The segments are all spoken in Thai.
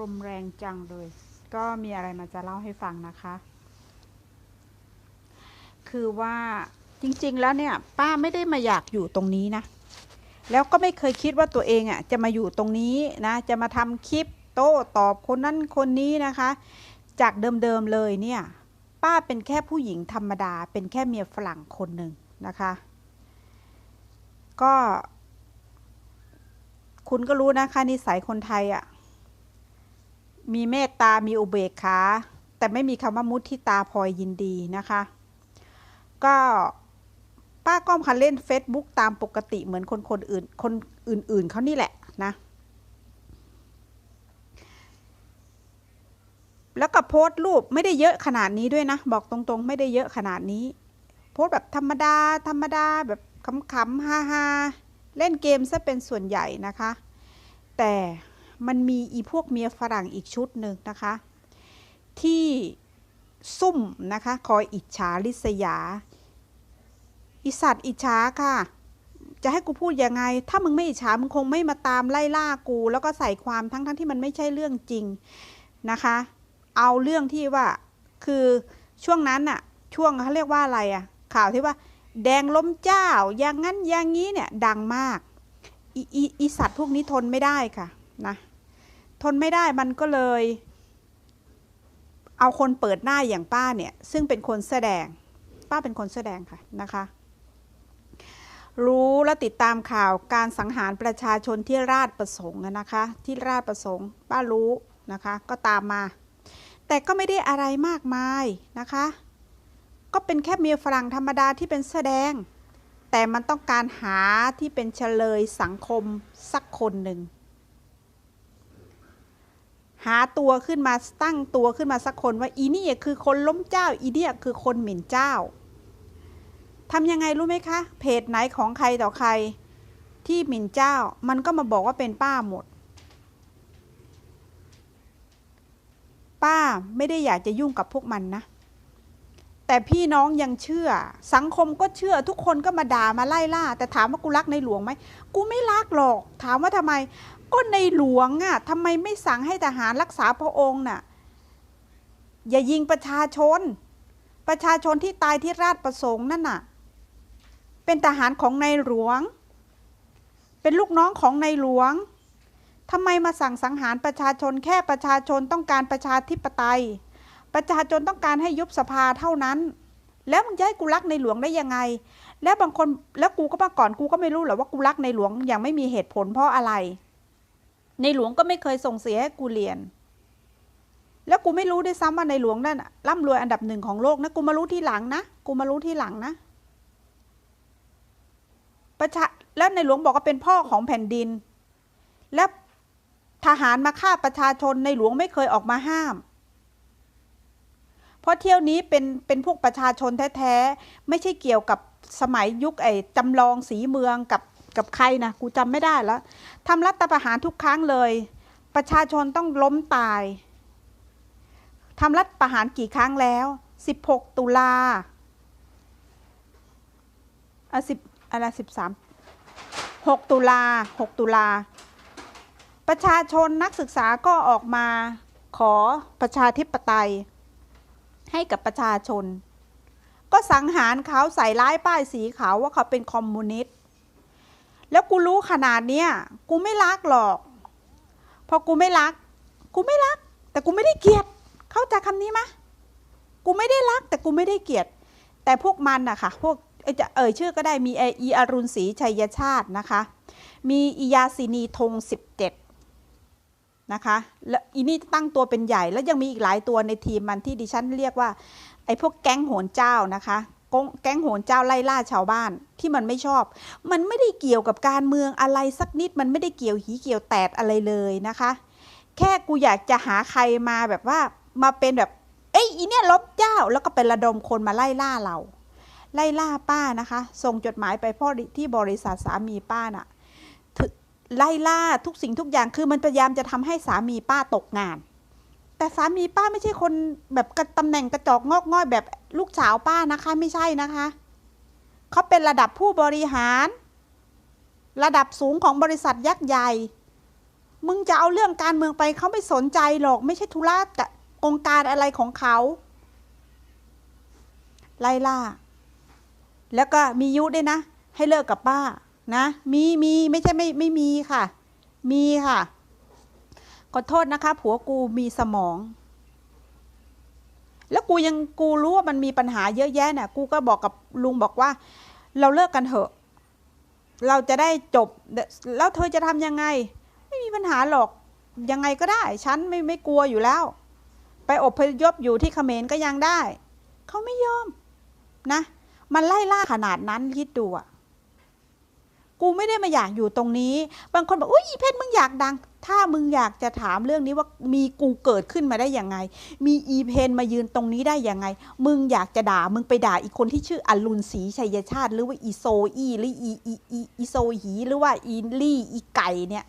ลมแรงจังเลย ก็มีอะไรมาจะเล่าให้ฟังนะคะ คือว่าจริง ๆ แล้วเนี่ย ป้าไม่ได้มาอยากอยู่ตรงนี้นะ แล้วก็ไม่เคยคิดว่าตัวเองอะ่ะจะมาอยู่ตรงนี้นะ จะมาทำคลิปโต้ตอบคนนั้นคนนี้นะคะ จากเดิมๆเลยเนี่ย ป้าเป็นแค่ผู้หญิงธรรมดา เป็นแค่เมียฝรั่งคนหนึ่งนะคะ ก็ คุณก็รู้นะคะนิสัยคนไทยอะ่ะ มีเมตตา มีอุเบกขา แต่ไม่มีคำว่ามุทิตาพลอยยินดีนะคะ ก็ป้าก้อมคันเล่น Facebook ตามปกติเหมือนคนคนอื่นคนอื่นๆเขานี่แหละนะ แล้วก็โพสต์รูปไม่ได้เยอะขนาดนี้ด้วยนะ บอกตรงๆ ไม่ได้เยอะขนาดนี้ โพสต์แบบธรรมดา ธรรมดาแบบขำๆฮาๆเล่นเกมซะเป็นส่วนใหญ่นะคะ แต่ มันมีอีพวกเมียฝรั่งอีกชุดหนึ่งนะคะ ที่ซุ่มนะคะคอยอิจฉาริษยา อิสัตอิจฉาค่ะ จะให้กูพูดยังไง ถ้ามึงไม่อิจฉามึงคงไม่มาตามไล่ล่ากู แล้วก็ใส่ความทั้งทั้งที่มันไม่ใช่เรื่องจริงนะคะ เอาเรื่องที่ว่าคือช่วงนั้นอะช่วงเขาเรียกว่าอะไรอะข่าวที่ว่า แดงล้มเจ้าอย่างนั้นอย่างนี้เนี่ยดังมากออีอีสัตว์พวกนี้ทนไม่ได้ค่ะนะ ทนไม่ได้มันก็เลย เอาคนเปิดหน้าอย่างป้าเนี่ย ซึ่งเป็นคนแสดง ป้าเป็นคนแสดงค่ะนะคะ รู้และติดตามข่าวการสังหารประชาชนที่ราชประสงค์นะคะ ที่ราชประสงค์ ป้ารู้นะคะ ก็ตามมา แต่ก็ไม่ได้อะไรมากมายนะคะ ก็เป็นแค่เมียฝรั่งธรรมดาที่เป็นแสดง แต่มันต้องการหาที่เป็นเฉลยสังคมสักคนหนึ่ง หาตัวขึ้นมาตั้งตัวขึ้นมาสักคนว่าอีนี่คือคนล้มเจ้าอีเนี่ยคือคนหมิ่นเจ้าทำยังไงรู้ไหมคะ เพจไหนของใครต่อใคร ที่หมิ่นเจ้า มันก็มาบอกว่าเป็นป้าหมด ป้าไม่ได้อยากจะยุ่งกับพวกมันนะ แต่พี่น้องยังเชื่อ สังคมก็เชื่อทุกคนก็มาด่ามาไล่ล่า แต่ถามว่ากูรักในหลวงไหม กูไม่รักหรอก ถามว่าทำไม ก็ในหลวงอะ่ะทำไมไม่สั่งให้ทหารรักษาพระองค์น่ะ อย่ายิงประชาชน ประชาชนที่ตายที่ราชประสงค์นั่นน่ะ เป็นทหารของในหลวง เป็นลูกน้องของในหลวงทำไมมาสั่งสังหารประชาชนแค่ประชาชนต้องการประชาธิปไตย ประชาชนต้องการให้ยุบสภาเท่านั้น แล้วมึงจะให้กูรักในหลวงได้ยังไง แล้วบางคนแล้วกูก็มาก่อนกูก็ไม่รู้หรอกว่ากูรักในหลวงอย่างไม่มีเหตุผลเพราะอะไร ในหลวงก็ไม่เคยส่งเสียให้กูเรียน แล้วกูไม่รู้ด้วยซ้ำว่าในหลวงนั่นร่ำรวยอันดับหนึ่งของโลกนะ กูมารู้ที่หลังนะ กูมารู้ที่หลังนะ ประชา แล้วในหลวงบอกว่าเป็นพ่อของแผ่นดิน แล้วทหารมาฆ่าประชาชนในหลวงไม่เคยออกมาห้าม เพราะเที่ยวนี้เป็นเป็นพวกประชาชนแท้ๆ ไม่ใช่เกี่ยวกับสมัยยุคไอ้จำลองสีเมืองกับ กับใครนะกูจำไม่ได้แล้วทำรัฐประหารทุกครั้งเลย ประชาชนต้องล้มตายทำรัฐประหารกี่ครั้งแล้ว 16 ตุลาอะสิบอะไรสิบสามหกตุลาหกตุลา ประชาชนนักศึกษาก็ออกมาขอประชาธิปไตย ให้กับประชาชน ก็สังหารเขาใส่ร้ายป้ายสีขาวว่าเขาเป็นคอมมิวนิสต์ แล้วกูรู้ขนาดเนี้ยกูไม่รักหรอก พอกูไม่รัก กูไม่รัก แต่กูไม่ได้เกลียด เข้าใจคำนี้ไหมกูไม่ได้รัก แต่กูไม่ได้เกลียด แต่พวกมันอะค่ะ พวกเอ่ยจะเอ่ยชื่อก็ได้มีไออีอรุณศรีชัยชาตินะคะ มีอียาสินีธงสิบเจ็ดนะคะแล้วอีนี่ตั้งตัวเป็นใหญ่แล้วยังมีอีกหลายตัวในทีมมันที่ดิฉันเรียกว่าไอ้พวกแก๊งโหนเจ้านะคะ แก๊งโหนเจ้าไล่ล่าชาวบ้านที่มันไม่ชอบ มันไม่ได้เกี่ยวกับการเมืองอะไรสักนิด มันไม่ได้เกี่ยวหีเกี่ยวแตดอะไรเลยนะคะ แค่กูอยากจะหาใครมาแบบว่ามาเป็นแบบ เอ้ยอีเนี่ยลบเจ้าแล้วก็เป็นระดมคนมาไล่ล่าเรา ไล่ล่าป้านะคะ ส่งจดหมายไปพ่อที่บริษัทสามีป้าน่ะไล่ล่าทุกสิ่งทุกอย่างคือมันพยายามจะทำให้สามีป้าตกงาน แต่สามีป้าไม่ใช่คนแบบตำแหน่งกระจอกงอกง่อยแบบลูกสาวป้านะคะ ไม่ใช่นะคะเขาเป็นระดับผู้บริหาร ระดับสูงของบริษัทยักษ์ใหญ่ มึงจะเอาเรื่องการเมืองไปเขาไม่สนใจหรอก ไม่ใช่ธุระแต่กงการอะไรของเขา ไล่ล่า แล้วก็มียุด้วยนะ ให้เลิกกับป้านะ มีมีไม่ใช่ไม่ไม่มีค่ะ มีค่ะ ขอโทษนะคะผัวกูมีสมอง แล้วกูยังกูรู้ว่ามันมีปัญหาเยอะแยะนี่ยกูก็บอกกับลุงบอกว่า เราเลิกกันเถอะ เราจะได้จบ แล้วเธอจะทำยังไง ไม่มีปัญหาหรอก ยังไงก็ได้ ฉันไม่ไม่กลัวอยู่แล้ว ไปอบพยพอยู่ที่เขมรก็ยังได้ เขาไม่ยอม นะ มันไล่ล่าขนาดนั้นคิดดูอะกูไม่ได้มาอยากอยู่ตรงนี้ บางคนบอกอุ้ยเพชรมึงอยากดัง ถ้ามึงอยากจะถามเรื่องนี้ว่ามีกูเกิดขึ้นมาได้ยังไง มีอีเพนมายืนตรงนี้ได้ยังไง มึงอยากจะด่ามึงไปด่าอีกคนที่ชื่ออรุณศรีชัยชาติ หรือว่าอีโซอีหรืออีอีอีอีโซหีหรือว่าอีลี่อีไก่เนี่ย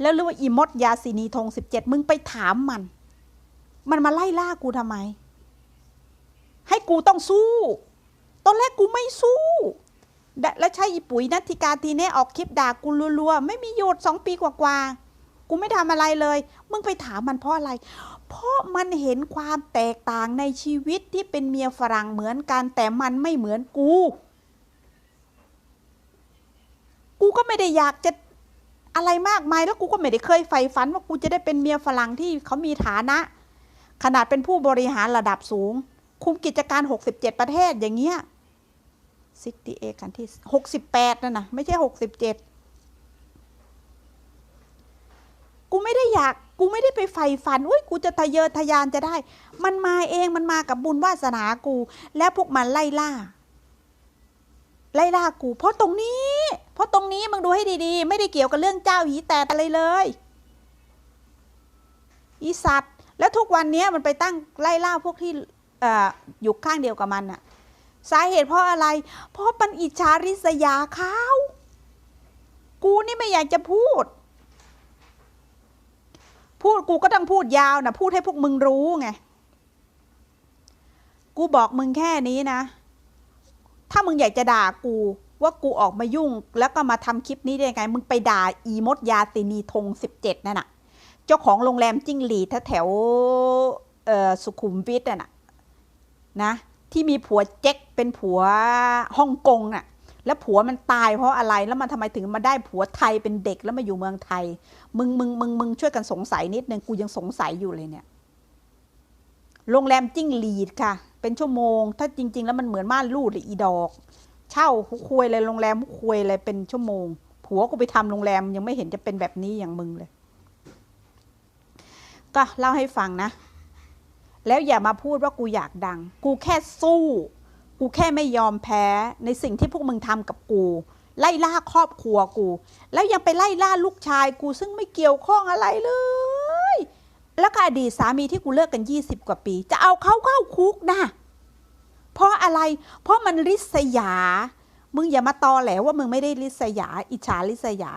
แล้วหรือว่าอีมดยาสินีธงสิบเจ็ดมึงไปถามมัน มันมาไล่ล่ากูทำไม ให้กูต้องสู้ ตอนแรกกูไม่สู้แล้วใช่อีปุ๋ยนัทธิกาทีเนี้ออกคลิปด่ากูรัวๆไม่มีโยชน์สองปีกว่าๆ กูไม่ทำอะไรเลย มึงไปถามมันเพราะอะไร เพราะมันเห็นความแตกต่างในชีวิตที่เป็นเมียฝรั่งเหมือนกัน แต่มันไม่เหมือนกู กูก็ไม่ได้อยากจะอะไรมากมายแล้วกูก็ไม่ได้เคยใฝ่ฝัน ว่ากูจะได้เป็นเมียฝรั่งที่เขามีฐานะ ขนาดเป็นผู้บริหารระดับสูง คุมกิจการ 67 ประเทศอย่างเงี้ยซิตี้เอคันที่ 68นั่นนะไม่ใช่ 67 กูไม่ได้อยาก กูไม่ได้ไปใฝ่ฝันอุ้ยกูจะทะเยอทะยานจะได้ มันมาเองมันมากับบุญวาสนากู แล้วพวกมันไล่ล่า ไล่ล่ากู เพราะตรงนี้ เพราะตรงนี้มึงดูให้ดีๆ ไม่ได้เกี่ยวกับเรื่องเจ้าหีแต่อะไรเลยอีสัตว์ แล้วทุกวันนี้มันไปตั้งไล่ล่าพวกที่ออยู่ข้างเดียวกับมันอะสาเหตุเพราะอะไร เพราะมันอิจฉาริษยาเขา กูนี่ไม่อยากจะพูด พูดกูก็ต้องพูดยาวนะพูดให้พวกมึงรู้ไง กูบอกมึงแค่นี้นะ ถ้ามึงอยากจะด่ากูว่ากูออกมายุ่ง แล้วก็มาทำคลิปนี้ได้ไง มึงไปด่าอีมดยาตินีธงสิบเจ็ดนั่นน่ะ เจ้าของโรงแรมจิ้งหรีดแถวสุขุมวิทน่ะนะ ที่มีผัวเจ๊กเป็นผัวฮ่องกงน่ะ แล้วผัวมันตายเพราะอะไรแล้วมันทำไมถึงมาได้ผัวไทยเป็นเด็กแล้วมาอยู่เมืองไทย มึงมึงมึงมึงช่วยกันสงสัยนิดนึงกูยังสงสัยอยู่เลยเนี่ยโรงแรมจิ้งหรีดค่ะ เป็นชั่วโมง ถ้าจริง ๆ แล้วมันเหมือนม่านรูดหรืออีดอก เช่าคุยเลยโรงแรมคุยเลยเป็นชั่วโมง ผัวกูไปทำโรงแรมยังไม่เห็นจะเป็นแบบนี้อย่างมึงเลย ก็เล่าให้ฟังนะ แล้วอย่ามาพูดว่ากูอยากดัง กูแค่สู้ กูแค่ไม่ยอมแพ้ในสิ่งที่พวกมึงทำกับกู ไล่ล่าครอบครัวกู แล้วยังไปไล่ล่าลูกชายกูซึ่งไม่เกี่ยวข้องอะไรเลย แล้วก็อดีตสามีที่กูเลิกกันยี่สิบกว่าปี จะเอาเขาเข้าคุกนะเพราะอะไร เพราะมันริษยา มึงอย่ามาตอแหลว่ามึงไม่ได้ริษยา อิจฉาริษยา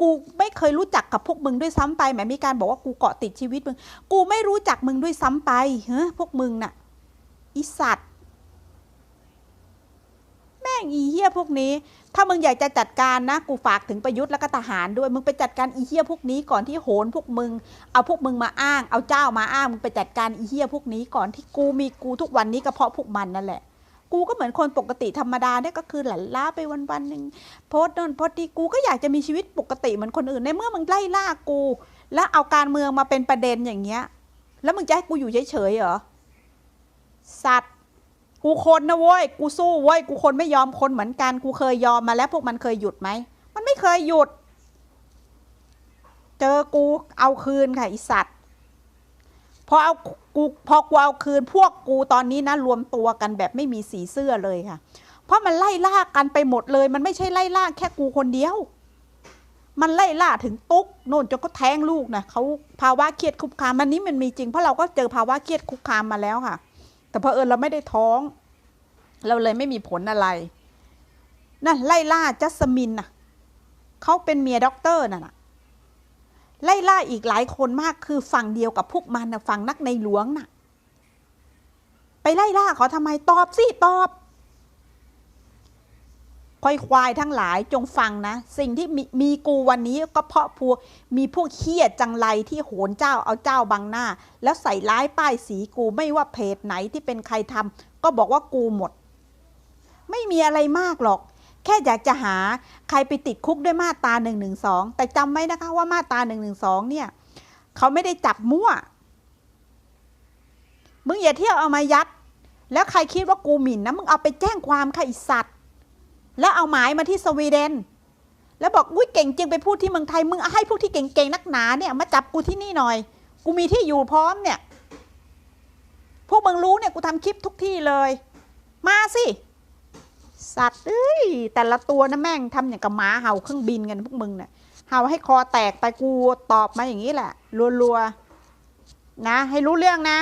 กูไม่เคยรู้จักกับพวกมึงด้วยซ้ำไปแหมมีการบอกว่ากูเกาะติดชีวิตมึง กูไม่รู้จักมึงด้วยซ้ำไปเฮ้พวกมึงน่ะอีสัตว งอีเหี้ยพวกนี้ ถ้ามึงอยากจะจัดการนะ กูฝากถึงประยุทธ์แล้วก็ทหารด้วย มึงไปจัดการอีเหี้ยพวกนี้ก่อนที่โหนพวกมึง เอาพวกมึงมาอ้าง เอาเจ้ามาอ้าง มึงไปจัดการอีเหี้ยพวกนี้ก่อนที่กูมีกูทุกวันนี้ก็เพราะพวกมันนั่นแหละ กูก็เหมือนคนปกติธรรมดาเนี่ยก็คือหลั่นล้าไปวันๆหนึ่งโพสต์นนโพสต์ดีกูก็อยากจะมีชีวิตปกติเหมือนคนอื่นในเมื่อมึงไล่ล่ากู แล้วเอาการเมืองมาเป็นประเด็นอย่างเงี้ย แล้วมึงจะให้กูอยู่เฉยๆเหรอ สัตว กูคนนะเว้ยกูสู้เว้ยกูคนไม่ยอมคนเหมือนกัน กูเคยยอมมาแล้วพวกมันเคยหยุดไหม มันไม่เคยหยุด เจอกูเอาคืนค่ะอีสัตว์พอเอากูพอกูเอาคืนพวกกูตอนนี้นะรวมตัวกันแบบไม่มีสีเสื้อเลยค่ะ เพราะมันไล่ล่ากันไปหมดเลย มันไม่ใช่ไล่ล่าแค่กูคนเดียว มันไล่ล่าถึงตุ๊กโน่นจนก็แท้งลูกนะเขาภาวะเครียดคุกคามมันนี้มันมีจริงเพราะเราก็เจอภาวะเครียดคุกคามมาแล้วค่ะ แต่เพอเอิญเราไม่ได้ท้อง เราเลยไม่มีผลอะไรนั่นไล่ล่าจัสมินน่ะเขาเป็นเมียด็อกเตอร์น่ะไล่ล่าอีกหลายคนมากคือฝั่งเดียวกับพวกมันนะฝั่งนักในหลวงน่ะ ไปไล่ล่าเขาทำไมตอบสิตอบ ควายควายทั้งหลายจงฟังนะ สิ่งที่มีมีกูวันนี้ก็เพราะพวกมีพวกเคียดจังไรที่โหนเจ้าเอาเจ้าบังหน้า แล้วใส่ร้ายป้ายสีกูไม่ว่าเพจไหนที่เป็นใครทำก็บอกว่ากูหมด ไม่มีอะไรมากหรอก แค่อยากจะหาใครไปติดคุกด้วยมาตรา1นึแต่จำไว้นะคะว่ามาตรา1นึเนี่ยเขาไม่ได้จับมั่วมึงอย่าเที่ยวเอามายัด แล้วใครคิดว่ากูหมิ่นนะมึงเอาไปแจ้งความค่ะไอสัตว์ แล้วเอาหมายมาที่สวีเดน แล้วบอกอุ้ยเก่งจริงไปพูดที่เมืองไทยมึงให้พวกที่เก่งๆนักหนาเนี่ยมาจับกูที่นี่หน่อย กูมีที่อยู่พร้อมเนี่ย พวกมึงรู้เนี่ยกูทำคลิปทุกที่เลย มาสิสัตว์เอ้ยแต่ละตัวนะแม่งทำอย่างกับหมาเห่าเครื่องบินกันพวกมึงเนี่ยเห่าให้คอแตกไปกูตอบมาอย่างนี้แหละรัวๆนะ ให้รู้เรื่องนะ